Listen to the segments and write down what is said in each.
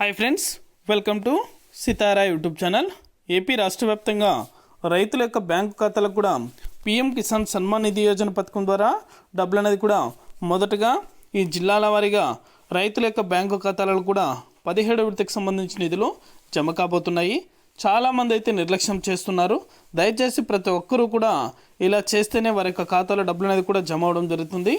Hi friends welcome to Sitara YouTube channel AP రాష్ట్ర వ్యాప్తంగా రైతుల యొక్క బ్యాంకు ఖాతాలకు కూడా పీఎం కిసాన్ సన్మాన్ నిధి యోజన పథకం ద్వారా డబ్బులు అనేది కూడా మొదటగా ఈ జిల్లాల వారీగా రైతుల యొక్క బ్యాంకు ఖాతాలలో కూడా పదిహేడు విడతకు సంబంధించిన నిధులు జమ కాబోతున్నాయి. చాలామంది అయితే నిర్లక్ష్యం చేస్తున్నారు. దయచేసి ప్రతి ఒక్కరూ కూడా ఇలా చేస్తేనే వారి యొక్క ఖాతాలో డబ్బులు అనేది కూడా జమ అవడం జరుగుతుంది.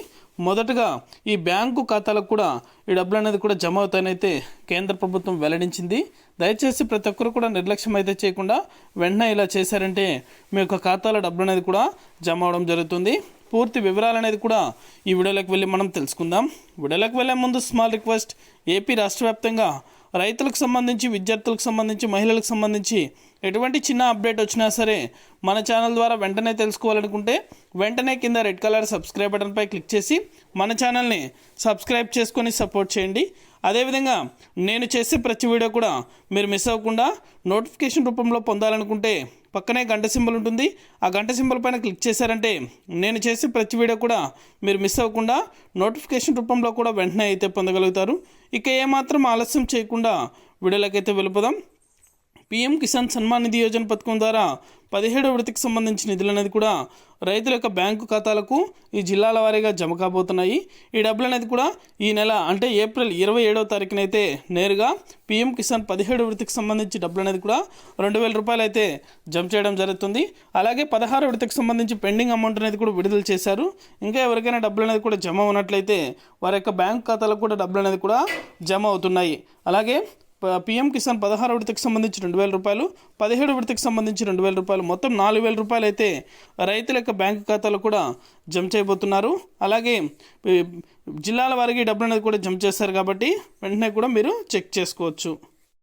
మొదటగా ఈ బ్యాంకు ఖాతాలకు కూడా ఈ డబ్బులు అనేది కూడా జమ అవుతాయనైతే కేంద్ర ప్రభుత్వం వెల్లడించింది. దయచేసి ప్రతి ఒక్కరు కూడా నిర్లక్ష్యం అయితే చేయకుండా వెంటనే ఇలా చేశారంటే మీ యొక్క ఖాతాలో డబ్బులు అనేది కూడా జమ అవడం జరుగుతుంది. పూర్తి వివరాలు అనేది కూడా ఈ వీడియోలోకి వెళ్ళి మనం తెలుసుకుందాం. వీడియోలోకి వెళ్ళే ముందు స్మాల్ రిక్వెస్ట్ ఏపీ రాష్ట్ర వ్యాప్తంగా రైతులకు సంబంధించి విద్యార్థులకు సంబంధించి మహిళలకు సంబంధించి ఎటువంటి చిన్న అప్డేట్ వచ్చినా సరే మన ఛానల్ ద్వారా వెంటనే తెలుసుకోవాలనుకుంటే వెంటనే కింద రెడ్ కలర్ సబ్స్క్రైబ్ బటన్పై క్లిక్ చేసి మన ఛానల్ని సబ్స్క్రైబ్ చేసుకొని సపోర్ట్ చేయండి. అదేవిధంగా నేను చేసే ప్రతి వీడియో కూడా మీరు మిస్ అవ్వకుండా నోటిఫికేషన్ రూపంలో పొందాలనుకుంటే పక్కనే గంట సింబల్ ఉంటుంది. ఆ గంట సింబల్ పైన క్లిక్ చేశారంటే నేను చేసే ప్రతి వీడియో కూడా మీరు మిస్ అవ్వకుండా నోటిఫికేషన్ రూపంలో కూడా వెంటనే అయితే పొందగలుగుతారు. ఇక ఏమాత్రం ఆలస్యం చేయకుండా వీడియోలకైతే వెళ్ళిపోదాం. పీఎం కిసాన్ సన్మాన్ నిధి యోజన పథకం ద్వారా పదిహేడు విడతకి సంబంధించిన నిధులు అనేది కూడా రైతుల యొక్క బ్యాంకు ఖాతాలకు ఈ జిల్లాల వారీగా జమ కాబోతున్నాయి. ఈ డబ్బులు అనేది కూడా ఈ నెల అంటే ఏప్రిల్ ఇరవై ఏడవ తారీఖునైతే నేరుగా పీఎం కిసాన్ పదిహేడు విడతకి సంబంధించి డబ్బులు అనేది కూడా రెండు వేల రూపాయలు అయితే జమ చేయడం జరుగుతుంది. అలాగే పదహారు విడతకి సంబంధించి పెండింగ్ అమౌంట్ అనేది కూడా విడుదల చేశారు. ఇంకా ఎవరికైనా డబ్బులు అనేది కూడా జమ ఉన్నట్లయితే వారి యొక్క బ్యాంక్ ఖాతాలకు కూడా డబ్బులు అనేది కూడా జమ అవుతున్నాయి. అలాగే పిఎం కిసాన్ పదహారు విడతకు సంబంధించి రెండు వేల రూపాయలు పదిహేడు విడతకు సంబంధించి రెండు వేల రూపాయలు మొత్తం నాలుగు వేల రూపాయలు అయితే రైతుల యొక్క బ్యాంకు ఖాతాలో కూడా జమ చేయబోతున్నారు. అలాగే జిల్లాల వారికి డబ్బులు అనేది కూడా జమ చేస్తారు కాబట్టి వెంటనే కూడా మీరు చెక్ చేసుకోవచ్చు.